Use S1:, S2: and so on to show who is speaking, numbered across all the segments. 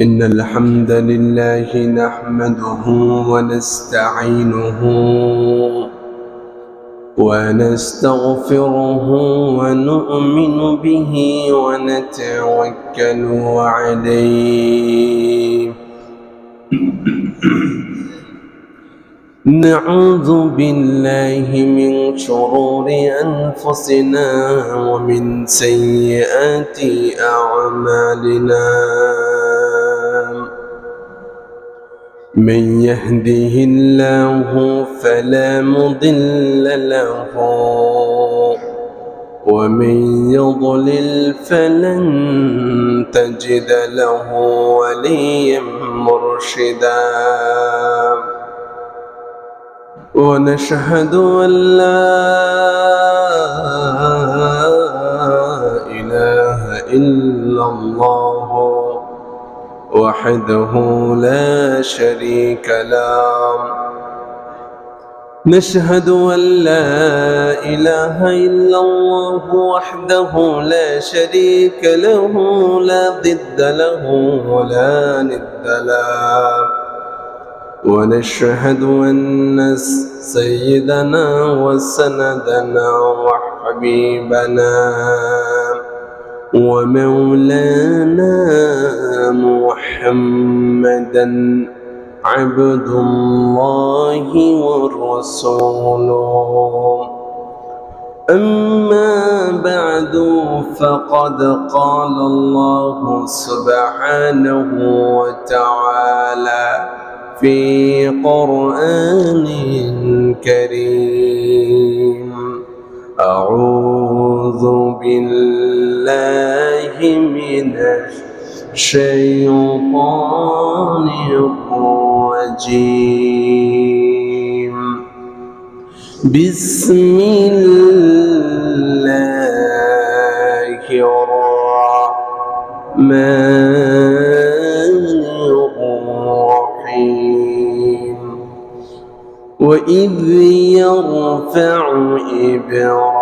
S1: إن الحمد لله نحمده ونستعينه ونستغفره ونؤمن به ونتوكل عليه. نعوذ بالله من شرور أنفسنا ومن سيئات أعمالنا. من يهده الله فلا مضل له ومن يضلل فلن تجد له وليا مرشدا. ونشهد أن لا إله إلا الله. وحده لا شريك له. نشهد أن لا إله إلا الله وحده لا شريك له لا ضد له ولا ند له. ونشهد أن سيدنا وسندنا وحبيبنا. ومولانا محمدا عبد الله ورسوله. أما بعد فقد قال الله سبحانه وتعالى في قرآن كريم أعوذ بالله من الشيطان الرجيم. بسم الله الرحمن الرحيم. وإذ يرفع إبراهيم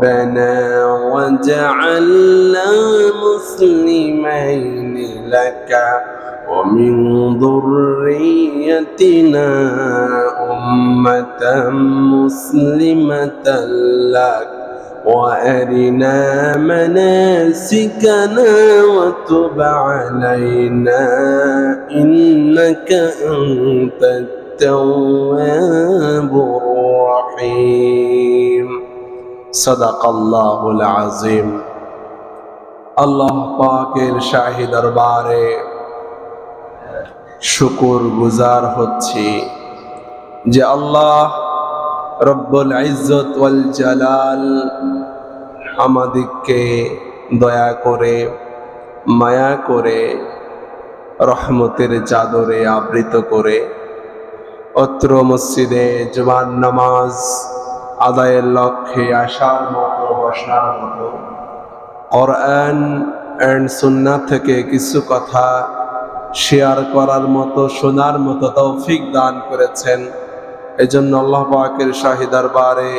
S1: ربنا وجعلنا مسلمين لك ومن ذريتنا أمة مسلمة لك وأرنا مناسكنا وتب علينا إنك أنت التواب الرحيم. সদাকাল্লাহুল আজিম আল্লাহ পাকের শাহী দরবারে শুকুর গুজার হচ্ছি যে আল্লাহ রব্বুল ইজ্জত ওয়াল জালাল আমাদিগকে দয়া করে, মায়া করে, রহমতের চাদরে আবৃত করে, অত্র মসজিদে জুমার নামাজ আদায়ের লক্ষ্যে আসার মতো, বসার মতো। কোরআন অ্যান্ড সুন্না থেকে কিছু কথা শেয়ার করার মতো, শোনার মতো তৌফিক দান করেছেন। এজন্য আল্লাহ পাকের বারে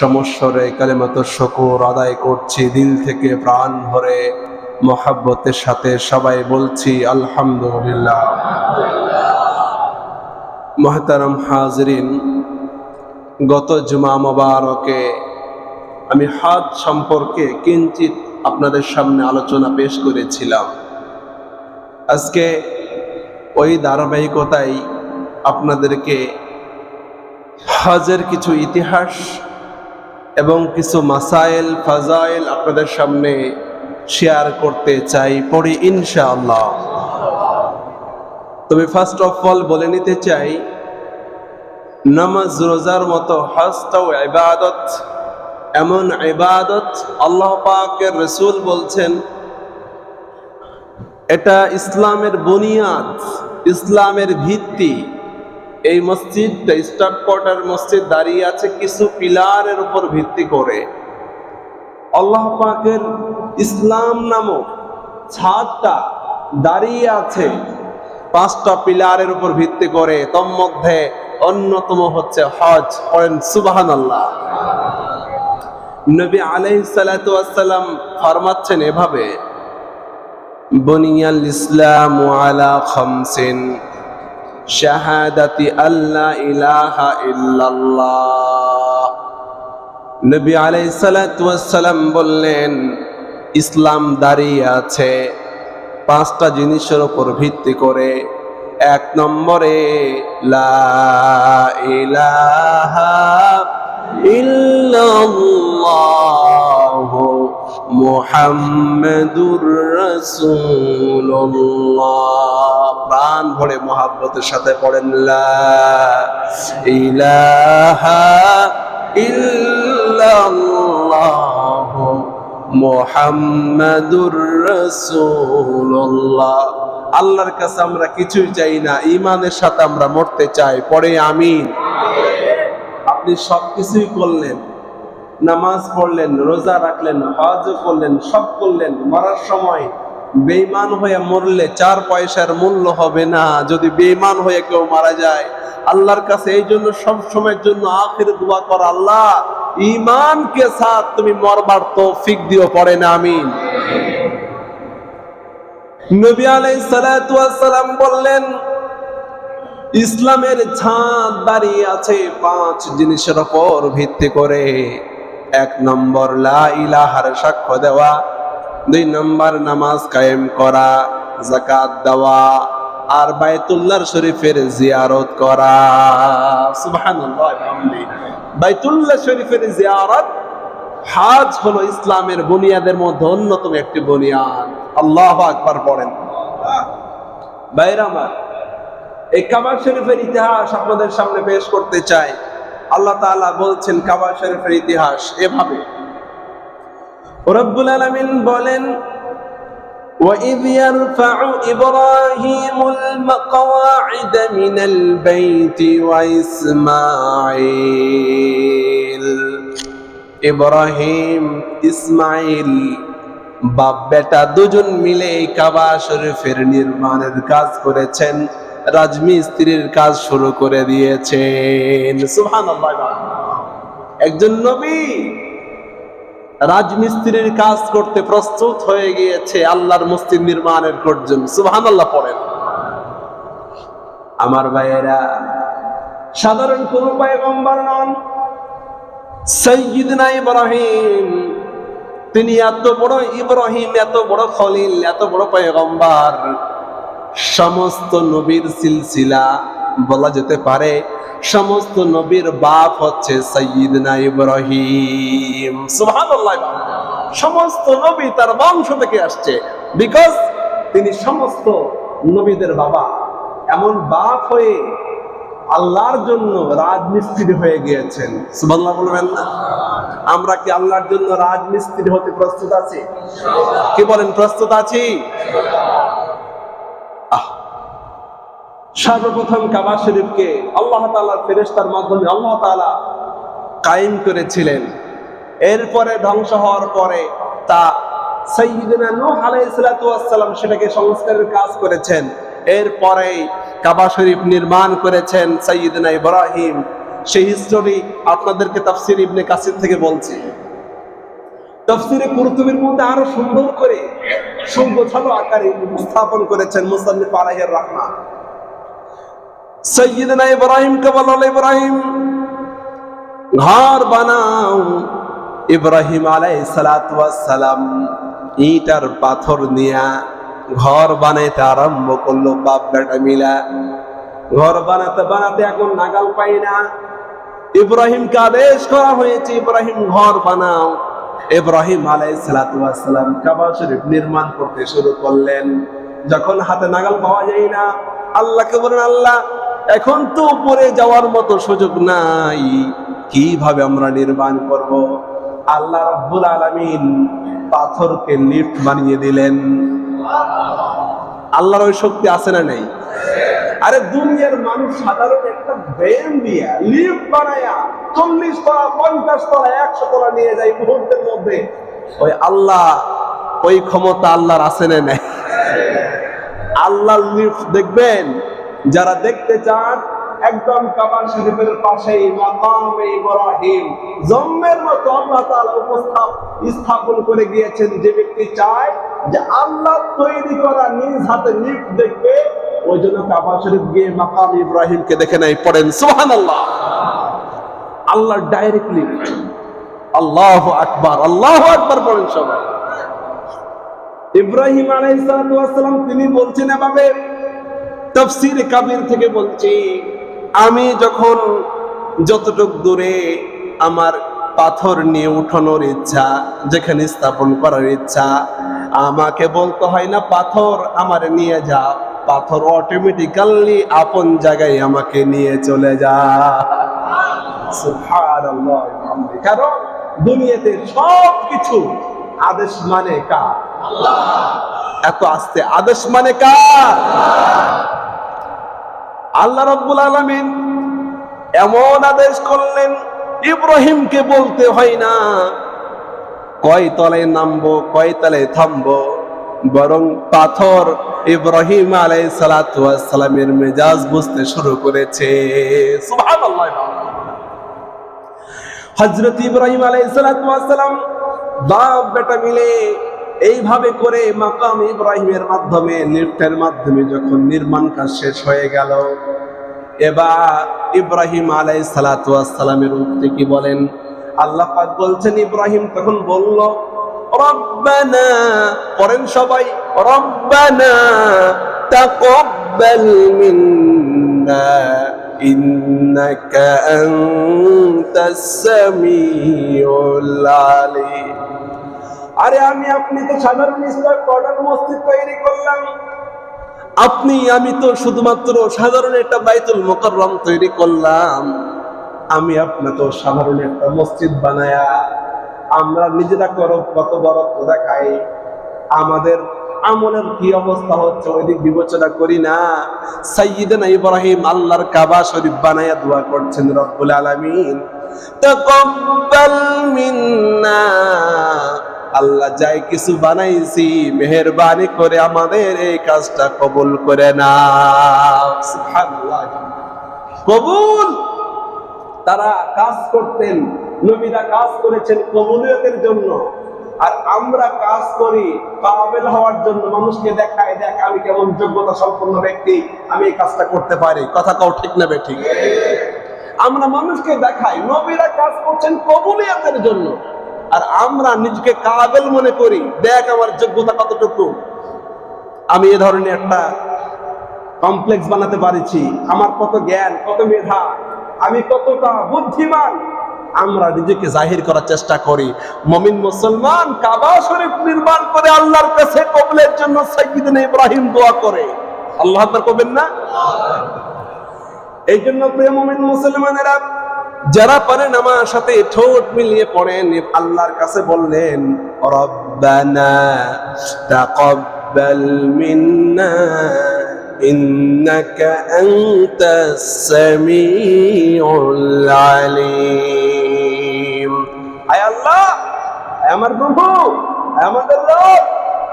S1: সমস্যরে কালেমতো শকুর আদায় করছি, দিল থেকে প্রাণ ভরে মহাব্বতের সাথে সবাই বলছি, আলহামদুলিল্লাহ। মহতারম হাজরিন গত জুমা মোবারকে আমি হাত সম্পর্কে কিঞ্চিত আপনাদের সামনে আলোচনা পেশ করেছিলাম। আজকে ওই ধারাবাহিকতায় আপনাদেরকে হজের কিছু ইতিহাস এবং কিছু মাসাইল, ফাজাইল আপনাদের সামনে শেয়ার করতে চাই, পড়ি ইনশাআল্লাহ। তবে ফার্স্ট অফ অল বলে নিতে চাই নামাজ রোজার মতো হজটাও ইবাদত, এমন ইবাদত আল্লাহ পাকের রসুল বলছেন, এটা ইসলামের বুনিয়াদ, ইসলামের ভিত্তি। এই মসজিদটা স্টাফ কোয়ার্টার মসজিদ দাঁড়িয়ে আছে কিছু পিলারের উপর ভিত্তি করে। আল্লাহ পাকের ইসলাম নামক ছাদটা দাঁড়িয়ে আছে পাঁচটা পিলারের উপর ভিত্তি করে। তোর মধ্যে অন্যতম হচ্ছে হজ করেন সুবাহান আল্লাহ নবী আলাইসালাম ফরমাচ্ছেন এভাবে, বনিয়াল ইসলাম আলা খামসিন, শাহাদাতি আল্লাহ ইলাহা ইল্লাল্লাহ। নবী আলাইসালাম বললেন, ইসলাম দাঁড়িয়ে আছে পাঁচটা জিনিসের উপর ভিত্তি করে এক নম্বরে প্রাণ ভরে মহাব্বতের সাথে পড়েন লা ইলাহা ইল্লাল্লাহু মুহাম্মাদুর রাসূলুল্লাহ। আল্লাহর কাছে আমরা কিছুই চাই না ইমানের সাথে আমরা মরতে চাই। পরে আমিন। আপনি সব কিছুই করলেন, নামাজ পড়লেন, রোজা রাখলেন, হজ করলেন, সব করলেন, মরার সময় বেঈমান হয়ে মরলে চার পয়সার মূল্য হবে না। যদি বেঈমান হয়ে কেউ মারা যায়, আল্লাহর কাছে এই জন্য সব সময়ের জন্য আখির দোয়া কর, আল্লাহ ইমানকে সাথ তুমি মরবার তৌফিক দিও, পড়ে না, আমিন। নবী সালাতু সালাম বললেন, ইসলামের ছাদ দাঁড়িয়ে আছে পাঁচ জিনিসের ওপর ভিত্তি করে। এক নম্বর, লা ইলাহার সাক্ষ্য দেওয়া। দুই নম্বর, নামাজ কায়েম করা জাকাত দেওয়া আর বাইতুল্লাহর শরীফের জিয়ারত করা। বাইতুল্লাহ শরীফের জিয়ারত হাজ হলো ইসলামের বুনিয়াদের মধ্যে অন্যতম একটি বুনিয়াদ। আল্লাহ আকবার পড়েন বাইরে আমার এই কাবা শরীফের ইতিহাস আপনাদের সামনে পেশ করতে চাই আল্লাহ তাআলা বলছেন কাবা শরীফের ইতিহাস এভাবে রব্বুল আলামিন বলেন وإذ يرفع إبراهيم القواعد من البيت وإسماعيل ইব্রাহিম ইসমাইল বাপ বেটা দুজন মিলে কাবা শরীফের নির্মাণের কাজ করেছেন। রাজমিস্ত্রির কাজ শুরু করে দিয়েছেন। একজন নবী রাজমিস্ত্রির কাজ করতে প্রস্তুত হয়ে গিয়েছে আল্লাহর মসজিদ নির্মাণের জন্য সুবহানাল্লাহ পড়েন। আমার ভাইয়েরা, সাধারণ কোন পয়গম্বর নন, সৈয়দনা ইব্রাহিম। তিনি এত বড় ইব্রাহিম, এত বড় খলিল, এত বড় পয়গম্বার। সমস্ত নবীর সিলসিলা বলা যেতে পারে, সমস্ত নবীর বাপ হচ্ছে সৈয়দনা ইব্রাহিম। সুবহানাল্লাহ, সমস্ত নবী তার বংশ থেকে আসছে। বিকজ তিনি সমস্ত নবীদের বাবা। এমন বাপ হয়ে আল্লাহর জন্য রাজমিস্ত্রি হয়ে গিয়েছেন। সুবহানাল্লাহ বলবেন না? আমরা কি আল্লাহর জন্য রাজমিস্ত্রি হতে প্রস্তুত আছি? কি বলেন, প্রস্তুত আছি? সর্বপ্রথম কাবা শরীফকে আল্লাহ তাআলার ফেরেশতার মাধ্যমে আল্লাহ তাআলা কায়েম করেছিলেন। এরপরে ধ্বংস হওয়ার পরে তা সাইয়্যিদনা নূহ আলাইহিস সালাতু সেটাকে সংস্কারের কাজ করেছেন। এরপরে কাবা শরীফ নির্মাণ করেছেন সাইয়্যিদনা ইব্রাহিম। সেই হিস্টোরি আপনাদেরকে তাফসীর ইবনে কাসির থেকে বলছি। তফসিরে কুরতুবির মধ্যে আরও সুন্দর করে সুগোছালো আকারে উপস্থাপন করেছেন মুসান্নিফ আলাইহির রহমান ইব্রাহিম কে বলল ইব্রাহিম, ঘর বানাও। ইব্রাহিম আলাইহিস সালাম ইট আর পাথর নিয়া ঘর বানাইতে আরম্ভ করল, বাপ বেটা মিলা। ঘর বানাতে বানাতে এখন নাগাল পাই না। ইব্রাহিমকে আদেশ করা হয়েছে, ইব্রাহিম, ঘর বানাও। ইব্রাহিম আলাইসালাম কাবা শরীফ নির্মাণ করতে শুরু করলেন। যখন হাতে নাগাল পাওয়া যায় না, আল্লাহকে বলেন, আল্লাহ, এখন তো উপরে যাওয়ার মতো সুযোগ নাই। কীভাবে আমরা নির্মাণ করব? আল্লাহ রাব্বুল আলামিন পাথরকে লিফট বানিয়ে দিলেন। আল্লাহর ওই শক্তি আছে না নেই? আরে দুনিয়ার মানুষ সাধারণ একটা ব্রেন দিয়া লিপ বানায়া চল্লিশ তলা, পঞ্চাশ তলা, একশো তলা নিয়ে যায় মুহূর্তের মধ্যে। ওই আল্লাহ, ওই ক্ষমতা আল্লাহর আছে না নেই? আল্লাহ লিফট দেখবেন, যারা দেখতে চান একদম কাবার শরীফের পাশেই মাকামে ইব্রাহিম। জম্মের মতো আল্লাহ তাআলা উপস্থাপ, স্থাপন করে গিয়েছেন যে ব্যক্তি চায় যে আল্লাহ তৈরি করা নিজ হাতে লিফট দেখবে, ওই জন্য কাবা শরীফ গিয়ে মাকাম ইব্রাহিমকে দেখে নাই, পড়েন, সুবহানাল্লাহ। আল্লাহ ডাইরেক্টলি আল্লাহ আকবার আল্লাহ আকবার পড়েন সবাই। ইব্রাহিম আলাইহিসসালাম তিনি বলছেন এভাবে, তফসির কাবির থেকে বলছি আমি যখন যতটুক দূরে আমার পাথর নিয়ে উঠানোর ইচ্ছা, যেখানে স্থাপন করার ইচ্ছা, আমাকে বলতে হয়, না, পাথর আমার নিয়ে যা পাথর অটোমেটিক্যালি আপন জায়গায় আমাকে নিয়ে চলে যা কারণ দুনিয়াতে সব কিছু আদেশ মানে কার? এত আস্তে, আদেশ মানে কার? আল্লাহ রব্বুল আলামিন এমন আদেশ করলেন, ইব্রাহিমকে বলতে হয় না। কয় তলায় নামবো, কয় তলায় থামবো? বরং পাথর ইব্রাহিম আলাই সালামের মেজাজ বুঝতে শুরু করেছে। হজরত ইব্রাহিম আলাই সালাম বাপ বেটা মিলে এইভাবে করে মাকাম ইব্রাহিমের মাধ্যমে লিফটের মাধ্যমে যখন নির্মাণ কাজ শেষ হয়ে গেল, এবার ইব্রাহিম আলাই সালামের উত্তে কি বলেন? আল্লাহ পাক বলছেন, ইব্রাহিম তখন বলল, রব্বানা, পড়েন সবাই, রব্বানা তাকাব্বাল মিন্না, ইন্নাকা আনতাস সামিউল আলিম। আরে আমি আপনি তো সাধারণ ইসলাম কর্ডার মসজিদ তৈরি করলাম। আপনি আমি তো শুধুমাত্র সাধারণ একটা বাইতুল মোকাররম তৈরি করলাম। আমি আপনি তো সাধারণ একটা মসজিদ বানায়া আমরা নিজেরা করো কত বড় দেখাই আমাদের আমলের কি অবস্থা হচ্ছে ওই দিক বিবেচনা করি না। সাইয়্যিদানা ইব্রাহিম আল্লাহর কাবা শরীফ বানায়া দোয়া করছেন রব্বুল আলামিন। তাকাব্বাল মিন্না। আল্লাহ যাই কিছু বানাইছি, মেহেরবানি করে আমাদের এই কাজটা কবুল করে না কবুল! তারা কাজ করতেন, নবীরা কাজ করেছেন কবুলিয়তের জন্য। আর আমরা কাজ করি কাবেল হওয়ার জন্য। মানুষকে দেখায়, দেখ আমি কেমন যোগ্যতা সম্পন্ন ব্যক্তি, আমি এই কাজটা করতে পারি। কথা কাউ ঠিক নেবে ঠিক? আমরা মানুষকে দেখাই, নবীরা কাজ করছেন কবুলিয়তের জন্য। আর আমরা নিজেকে কাবেল মনে করি। দেখ আমার যোগ্যতা কতটুকু। আমি এ ধরনের একটা কমপ্লেক্স বানাতে পারিছি। আমার কত জ্ঞান কত মেধা আমি কতটা বুদ্ধিমান। আমরা নিজেকে জাহির করার চেষ্টা করি। মমিন মুসলমান কাবা শরীফ নির্মাণ করে আল্লাহর কাছে কবলের জন্য সাইয়্যিদিন ইব্রাহিম দোয়া করে। আল্লাহ আকবার কবেন না? এই জন্য প্রিয় মমিন মুসলমানেরা যারা পারেন আমার সাথে ঠোঁট মিলিয়ে পড়েন আল্লাহর কাছে বললেন আল্লাহ আমার প্রভু আমাদের রব,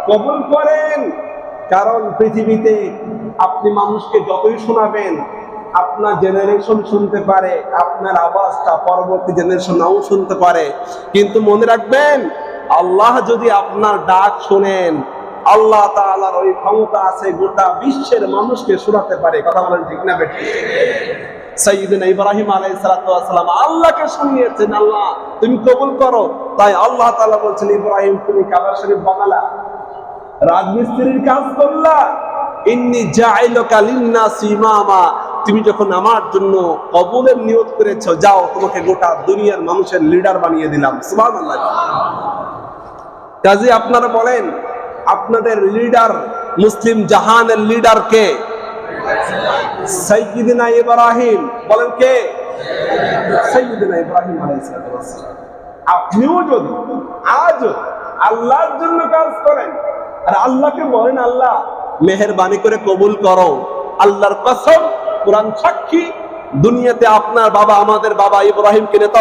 S1: কবুল করেন। কারণ পৃথিবীতে আপনি মানুষকে যতই শোনাবেন আপনার জেনারেশন শুনতে পারে, আপনার আওয়াজটা পরবর্তী জেনারেশন নাও শুনতে পারে। কিন্তু মনে রাখবেন, আল্লাহ যদি আপনার ডাক শোনেন, আল্লাহ তাআলার ওই ক্ষমতা আছে গোটা বিশ্বের মানুষকে শোনাতে পারে। কথা বলেন ঠিক না বেটি ইব্রাহিম আল্লাহকে শুনিয়েছেন, আল্লাহ তুমি কবুল করো। তাই আল্লাহ তাআলা বলছেন, ইব্রাহিম, তুমি শরীফ বানালা, রাজমিস্ত্রির কাজ করলা। ইন্নি তুমি যখন আমার জন্য কবুলের নিয়ত করেছ, যাও, তোমাকে গোটা দুনিয়ার মানুষের লিডার বানিয়ে দিলাম। কাজী, আপনারা বলেন, আপনাদের লিডার মুসলিম জাহানের লিডার কে? ইব্রাহিম। বলেন কে? আপনিও যদি আজ আল্লাহর জন্য কাজ করেন, আর আল্লাহকে বলেন, আল্লাহ, মেহেরবানি করে কবুল করো। আল্লাহর কসম কোরআন সাক্ষী। দুনিয়াতে আপনার বাবা আমাদের বাবা ইব্রাহিমকে নেতা